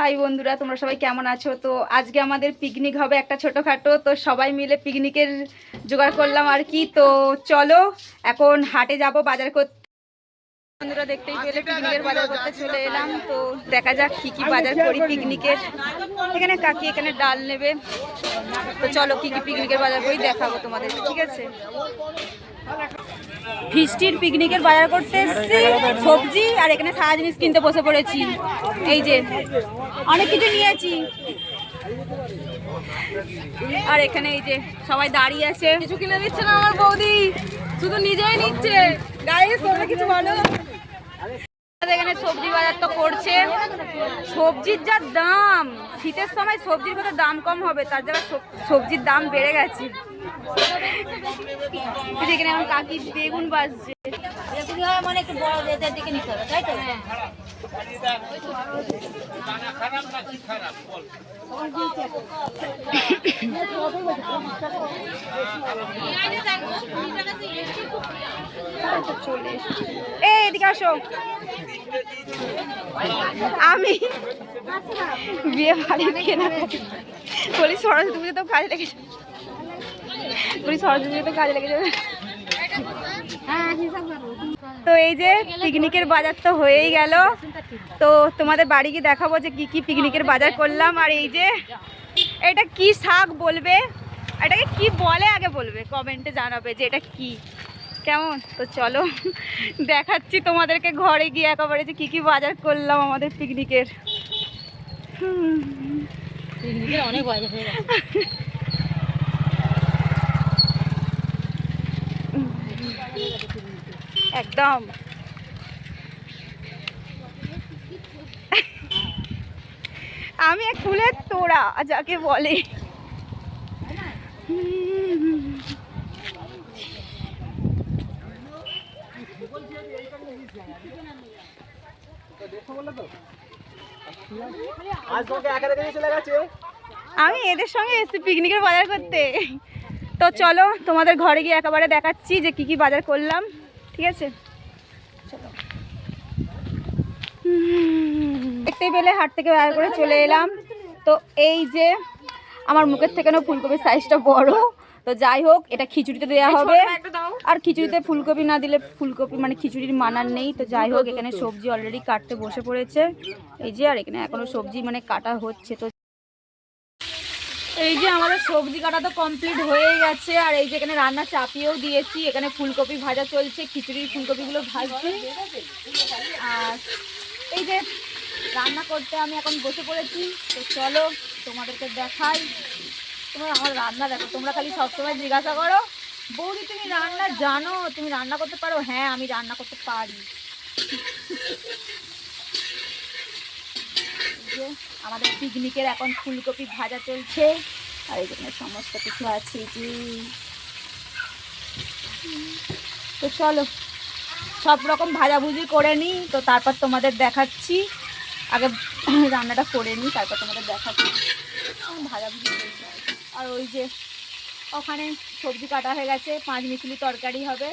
High বন্ধুরা, তোমরা সবাই কেমন আছো? তো আজকে আমাদের পিকনিক হবে একটা ছোটোখাটো, তো সবাই মিলে পিকনিকের জোগাড় করলাম আর কি। তো চলো, এখন হাটে যাব বাজার করতে। বন্ধুরা, দেখতেই পেলে পিকনিকের বাজার করতে চলে এলাম। তো দেখা যাক কি কি বাজার করি পিকনিকের এখানে কাকি এখানে ডাল নেবে। তো চলো কি কি পিকনিকের বাজার করি, দেখাবো তোমাদের, ঠিক আছে? ফিস্টির পিকনিকের বাজার করতে এসেছি, সবজি আর এখানে সারা জিনিস কিনতে বসে পড়েছি। এই যে, অনেক কিছু নিয়েছি। আর এখানে এই যে সবাই দাঁড়িয়ে আছে। কিছু কিনে দিচ্ছে না আমার বৌদি, শুধু নিজেই নিচ্ছে। গায়ে কিছু কিছু বলো এখানে সবজি বাজার তো করছে। সবজির যা দাম শীতের সময় সবজির কত দাম কম হবে তার জন্য সবজির দাম বেড়ে গেছে। এখানে এখন কাকি বেগুন বাজছে। মানে বড় চলে এই, এদিকে আসো। আমি বিয়ে বাড়ির কেনাকাটি বলি সরস্বতী পুজো তো কাজে লেগে বলি সরস্বতী পুজো তো কাজে লেগে যাবে তো এই যে পিকনিকের বাজার তো হয়েই গেল। তো তোমাদের বাড়ি গিয়ে দেখাবো যে কি কি পিকনিকের বাজার করলাম। আর এই যে এটা কি শাক বলবে? এটাকে কি বলে আগে বলবে? কমেন্টে জানাবে যে এটা কি। কেমন? তো চলো দেখাচ্ছি তোমাদেরকে ঘরে গিয়ে একেবারে যে কী কী বাজার করলাম আমাদের পিকনিকের। পিকনিকের অনেক বাজার হয়ে গেছে। একদম। আমি এক ফুলের তোড়া যাকে বলে। আমি এদের সঙ্গে এসেছি পিকনিকের বাজার করতে। তো চলো তোমাদের ঘরে গিয়ে একেবারে দেখাচ্ছি যে কি কি বাজার করলাম ঠিক আছে? চলো। হুম, দেখতেই পেলে হাট থেকে বাজার করে চলে এলাম। তো এই যে আমার মুখের থেকে না ফুলকপির সাইজটা বড়। তো যাই হোক এটা খিচুড়িতে দেওয়া হবে। আর খিচুড়িতে ফুলকপি না দিলে ফুলকপি মানে খিচুড়ির মানার নেই, তো যাই হোক, এখানে সবজি অলরেডি কাটতে বসে পড়েছে। এই যে, আর এখানে এখনও সবজি মানে কাটা হচ্ছে, তো এই যে আমাদের সবজি কাটা তো কমপ্লিট হয়ে গেছে, আর এই যে এখানে রান্না চাপিয়েও দিয়েছি, এখানে ফুলকপি ভাজা চলছে, খিচুড়ির ফুলকপিগুলো ভাজছি। আর এই যে রান্না করতে আমি এখন বসে পড়েছি, তো চলো তোমাদেরকে দেখাই। তোমরা আমার রান্না দেখো, তোমরা খালি সবসময় জিজ্ঞাসা করো। বৌদি, তুমি রান্না জানো, তুমি রান্না করতে পারো? হ্যাঁ আমি রান্না করতে পারি। আমাদের পিকনিকের এখন ফুলকপি ভাজা চলছে। আর এখানে সমস্ত কিছু আছে যে। তো চলো, সব রকম ভাজাভুজি করে নিই, তো তারপর তোমাদের দেখাচ্ছি। আগে রান্নাটা করে নিই, তারপর তোমাদের দেখাচ্ছি। ভাজাভুজি। আর ওই যে ওখানে সবজি কাটা হয়ে গেছে, পাঁচ মিশলি তরকারি হবে।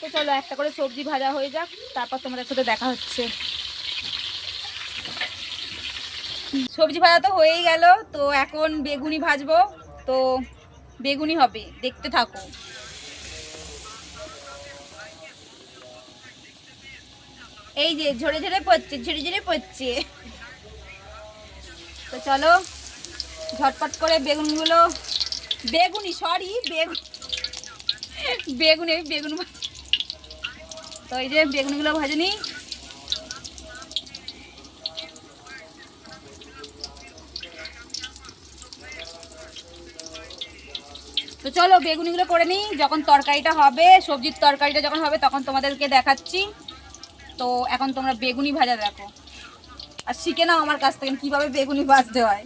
তো চলো একটা করে সবজি ভাজা হয়ে যাক, তারপর তোমাদের সাথে দেখা হচ্ছে। সবজি ভাজা তো হয়েই গেল, তো এখন বেগুনি ভাজবো, তো বেগুনি হবে, দেখতে থাকো। এই যে ঝরে ঝরে পড়ছে, ঝরে ঝরে পড়ছে। তো চলো, ঝটপট করে বেগুনগুলো, বেগুনি সরি বেগুন বেগুন বেগুন তো এই যে বেগুনগুলো ভাজে নিই। তো চলো, বেগুনিগুলো করে নিই, যখন তরকারিটা হবে, সবজির তরকারিটা যখন হবে, তখন তোমাদেরকে দেখাচ্ছি। তো এখন তোমরা বেগুনি ভাজা দেখো। আর শিখে নাও আমার কাছ থেকে কীভাবে বেগুনি ভাজতে হয়।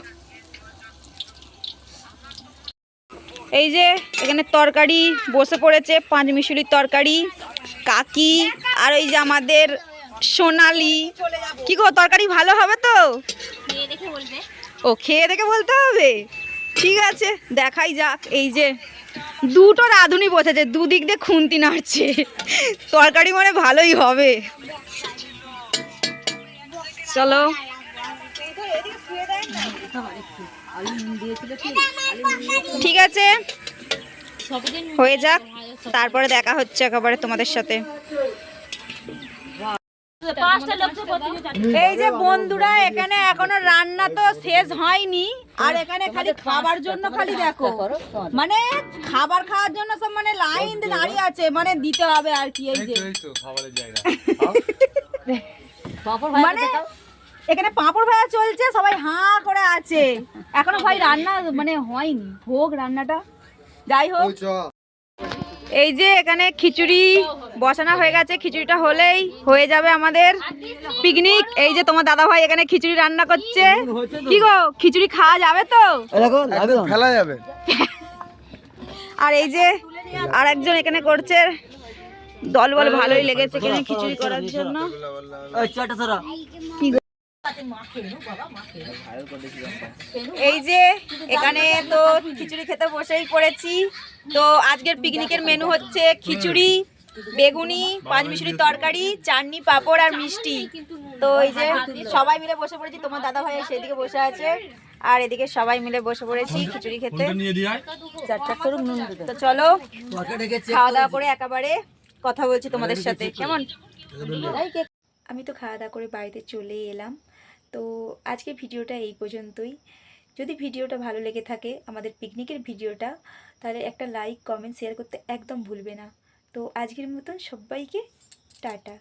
এই যে এখানে তরকারি বসে পড়েছে পাঁচ মিশুলির তরকারি কাকি আর ওই যে আমাদের সোনালি। কি গো তরকারি ভালো হবে তো? ও খেয়ে দেখে বলতে হবে? ঠিক আছে দেখাই যাক। এই যে দুটো রাঁধুনি বসেছে, দুদিক দিয়ে খুন্তি নাড়ছে। তরকারি মানে ভালোই হবে। চলো। ঠিক আছে। হয়ে যাক। তারপরে দেখা হচ্ছে একেবারে তোমাদের সাথে। এই যে বন্ধুরা এখানে এখনও রান্না তো শেষ হয়নি আর এখানে খালি খাবার জন্য খালি দেখো। মানে খাবার খাওয়ার জন্য সব মানে লাইন দিয়ে দাঁড়িয়ে আছে মানে দিতে হবে আর কি এই যে। মানে এখানে পাঁপড় ভাজা চলছে সবাই হাঁ করে আছে। এখনও ভাই রান্না মানে হয়নি হোক রান্নাটা। যাই হোক। এই যে এখানে খিচুড়ি বসানো হয়ে গেছে খিচুড়িটা হলেই হয়ে যাবে আমাদের পিকনিক এই যে তোমার দাদা ভাই এখানে খিচুড়ি রান্না করছে। কি গো খিচুড়ি খাওয়া যাবে তো? ফেলা যাবে। আর এই যে আর একজন এখানে করছে। দল বল ভালোই লেগেছে এখানে খিচুড়ি করার জন্য। কি? এই যে এখানে তো খিচুড়ি খেতে বসেই পড়েছি। তো আজকের পিকনিকের মেনু হচ্ছে খিচুড়ি বেগুনি পাঁচমিশুরি তরকারি চাটনি পাঁপড় আর মিষ্টি। তো এই যে সবাই মিলে বসে পড়েছি তোমার দাদা ভাই সেদিকে বসে আছে আর এদিকে সবাই মিলে বসে পড়েছি খিচুড়ি খেতে। তো চলো খাওয়া দাওয়া করে একেবারে কথা বলছি তোমাদের সাথে। কেমন? আমি তো খাওয়া দাওয়া করে বাড়িতে চলে এলাম। তো আজকে ভিডিওটা এই পর্যন্তই। যদি ভিডিওটা ভালো লেগে থাকে, আমাদের পিকনিকের ভিডিওটা, তাহলে একটা লাইক কমেন্ট শেয়ার করতে একদম ভুলবে না। তো আজকের মতন সবাইকে টাটা।